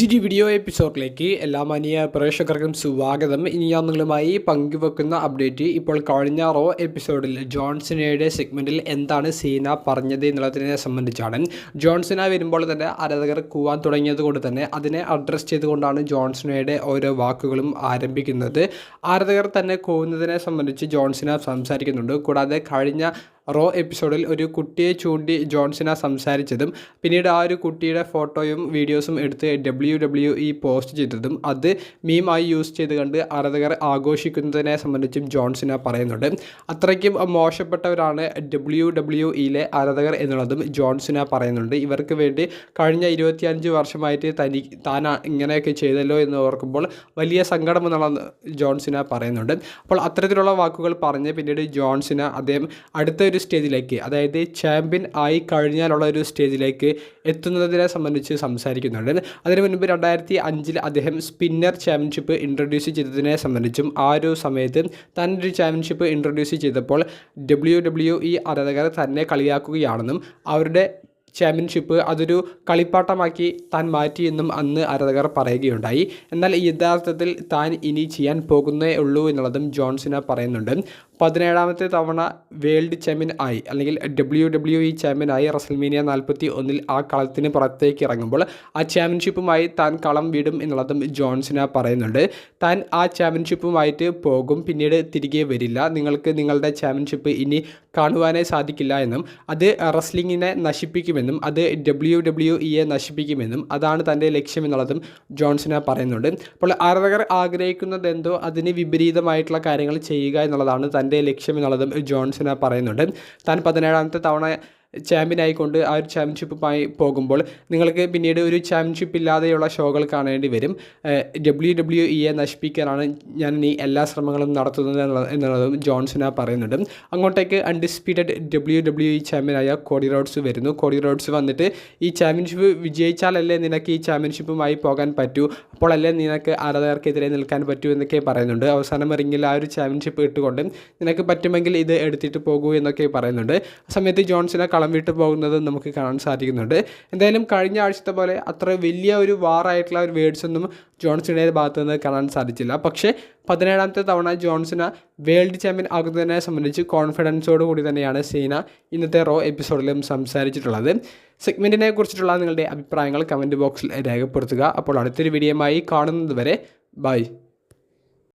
പുതിയൊരു വീഡിയോ എപ്പിസോഡിലേക്ക് എല്ലാ മാനിയ പ്രേക്ഷകർക്കും സ്വാഗതം. ഇനി ഞാൻ നിങ്ങളുമായി പങ്കുവെക്കുന്ന അപ്ഡേറ്റ് ഇപ്പോൾ കഴിഞ്ഞ റോ എപ്പിസോഡിൽ ജോൺസിനയുടെ സെഗ്മെന്റിൽ എന്താണ് സീന പറഞ്ഞത് എന്നുള്ളതിനെ സംബന്ധിച്ചാണ്. ജോൺസിന വരുമ്പോൾ തന്നെ ആരാധകർ കൂവാൻ തുടങ്ങിയത് കൊണ്ട് തന്നെ അതിനെ അഡ്രസ്സ് ചെയ്തുകൊണ്ടാണ് ജോൺസിനയുടെ ഓരോ വാക്കുകളും ആരംഭിക്കുന്നത്. ആരാധകർ തന്നെ കൂവുന്നതിനെ സംബന്ധിച്ച് ജോൺസിന സംസാരിക്കുന്നുണ്ട്. കൂടാതെ കഴിഞ്ഞ റോ എപ്പിസോഡിൽ ഒരു കുട്ടിയെ ചൂണ്ടി ജോൺസിന സംസാരിച്ചതും പിന്നീട് ആ ഒരു കുട്ടിയുടെ ഫോട്ടോയും വീഡിയോസും എടുത്ത് ഡബ്ല്യു ഡബ്ല്യു ഇ പോസ്റ്റ് ചെയ്തതും അത് മീമായി യൂസ് ചെയ്ത് കണ്ട് ആരാധകർ ആഘോഷിക്കുന്നതിനെ സംബന്ധിച്ചും ജോൺസിന പറയുന്നുണ്ട്. അത്രയ്ക്കും മോശപ്പെട്ടവരാണ് ഡബ്ല്യു ഡബ്ല്യു ഇയിലെ ആരാധകർ എന്നുള്ളതും ജോൺസിന പറയുന്നുണ്ട്. ഇവർക്ക് വേണ്ടി കഴിഞ്ഞ ഇരുപത്തിയഞ്ച് വർഷമായിട്ട് തനി താൻ ഇങ്ങനെയൊക്കെ ചെയ്തല്ലോ എന്ന് ഓർക്കുമ്പോൾ വലിയ സങ്കടം എന്നുള്ള ജോൺസിന പറയുന്നുണ്ട്. അപ്പോൾ അത്തരത്തിലുള്ള വാക്കുകൾ പറഞ്ഞ് പിന്നീട് ജോൺസിന അദ്ദേഹം അടുത്ത ഒരു സ്റ്റേജിലേക്ക് അതായത് ചാമ്പ്യൻ ആയി കഴിഞ്ഞാലുള്ള ഒരു സ്റ്റേജിലേക്ക് എത്തുന്നതിനെ സംബന്ധിച്ച് സംസാരിക്കുന്നുണ്ട്. അതിനു മുൻപ് രണ്ടായിരത്തി അഞ്ചിൽ അദ്ദേഹം സ്പിന്നർ ചാമ്പ്യൻഷിപ്പ് ഇൻട്രൊഡ്യൂസ് ചെയ്തതിനെ സംബന്ധിച്ചും ആ ഒരു സമയത്ത് താൻ ചാമ്പ്യൻഷിപ്പ് ഇൻട്രൊഡ്യൂസ് ചെയ്തപ്പോൾ ഡബ്ല്യു ഡബ്ല്യു ഇ ആരാധകർ തന്നെ കളിയാക്കുകയാണെന്നും അവരുടെ ചാമ്പ്യൻഷിപ്പ് അതൊരു കളിപ്പാട്ടമാക്കി താൻ മാറ്റിയെന്നും അന്ന് ആരാധകർ പറയുകയുണ്ടായി. എന്നാൽ യഥാർത്ഥത്തിൽ താൻ ഇനി ചെയ്യാൻ പോകുന്നേ ഉള്ളൂ എന്നുള്ളതും ജോൺസിന പറയുന്നുണ്ട്. പതിനേഴാമത്തെ തവണ വേൾഡ് ചാമ്പ്യൻ ആയി അല്ലെങ്കിൽ ഡബ്ല്യു ഡബ്ല്യു ഇ ചാമ്പ്യൻ ആയി റസൽമീനിയ നാൽപ്പത്തി ഒന്നിൽ ആ കളത്തിന് പുറത്തേക്ക് ഇറങ്ങുമ്പോൾ ആ ചാമ്പ്യൻഷിപ്പുമായി താൻ കളം വിടും എന്നുള്ളതും ജോൺസിന പറയുന്നുണ്ട്. താൻ ആ ചാമ്പ്യൻഷിപ്പുമായിട്ട് പോകും പിന്നീട് തിരികെ വരില്ല. നിങ്ങൾക്ക് നിങ്ങളുടെ ചാമ്പ്യൻഷിപ്പ് ഇനി കാണുവാനേ സാധിക്കില്ല എന്നും അത് റസ്ലിങ്ങിനെ നശിപ്പിക്കുമെന്നും അത് ഡബ്ല്യു ഡബ്ല്യു ഇയെ നശിപ്പിക്കുമെന്നും അതാണ് തന്റെ ലക്ഷ്യം എന്നുള്ളതും ജോൺസിന പറയുന്നുണ്ട്. അപ്പോൾ ആരാധകർ ആഗ്രഹിക്കുന്നത് എന്തോ അതിന് വിപരീതമായിട്ടുള്ള കാര്യങ്ങൾ ചെയ്യുക എന്നുള്ളതാണ് തന്റെ ലക്ഷ്യം എന്നുള്ളതും ജോൺസൺ പറയുന്നുണ്ട്. താൻ പതിനേഴാമത്തെ തവണ ചാമ്പ്യൻ ആയിക്കൊണ്ട് ആ ഒരു ചാമ്പ്യൻഷിപ്പുമായി പോകുമ്പോൾ നിങ്ങൾക്ക് പിന്നീട് ഒരു ചാമ്പ്യൻഷിപ്പ് ഇല്ലാതെയുള്ള ഷോകൾ കാണേണ്ടി വരും. ഡബ്ല്യു ഡബ്ല്യു ഇയെ നശിപ്പിക്കാനാണ് ഞാൻ ഇനി എല്ലാ ശ്രമങ്ങളും നടത്തുന്നത് എന്നുള്ള എന്നുള്ളതും ജോൺസന പറയുന്നുണ്ട്. അങ്ങോട്ടേക്ക് അൺഡിസ്പ്യൂട്ടഡ് ഡബ്ല്യു ഡബ്ല്യു ഇ ചാമ്പ്യനായ കോടി റോഡ്സ് വരുന്നു. കോടി റോഡ്സ് വന്നിട്ട് ഈ ചാമ്പ്യൻഷിപ്പ് വിജയിച്ചാലല്ലേ നിനക്ക് ഈ ചാമ്പ്യൻഷിപ്പുമായി പോകാൻ പറ്റൂ? അപ്പോഴല്ലേ നിനക്ക് ആരാധകർക്കെതിരെ നിൽക്കാൻ പറ്റൂ എന്നൊക്കെ പറയുന്നുണ്ട്. അവസാനം റിങ്ങിൽ ആ ഒരു ചാമ്പ്യൻഷിപ്പ് ഇട്ടുകൊണ്ട് നിനക്ക് പറ്റുമെങ്കിൽ ഇത് എടുത്തിട്ട് പോകൂ എന്നൊക്കെ പറയുന്നുണ്ട്. ആ സമയത്ത് ജോൺസിനെ കളം വിട്ട് പോകുന്നത് നമുക്ക് കാണാൻ സാധിക്കുന്നുണ്ട്. എന്തായാലും കഴിഞ്ഞ ആഴ്ചത്തെ പോലെ അത്ര വലിയ ഒരു വാറായിട്ടുള്ള ഒരു വേർഡ്സ് ജോൺസിന്റെ ഭാഗത്ത് നിന്ന് കാണാൻ സാധിച്ചില്ല. പക്ഷേ പതിനേഴാമത്തെ തവണ ജോൺസിന് വേൾഡ് ചാമ്പ്യൻ ആകുന്നതിനെ സംബന്ധിച്ച് കോൺഫിഡൻസോട് കൂടി തന്നെയാണ് സീന ഇന്നത്തെ റോ എപ്പിസോഡിലും സംസാരിച്ചിട്ടുള്ളത്. സെഗ്മെന്റിനെ കുറിച്ചിട്ടുള്ള നിങ്ങളുടെ അഭിപ്രായങ്ങൾ കമന്റ് ബോക്സിൽ രേഖപ്പെടുത്തുക. അപ്പോൾ അടുത്തൊരു വീഡിയോയുമായി കാണുന്നത് വരെ ബൈ.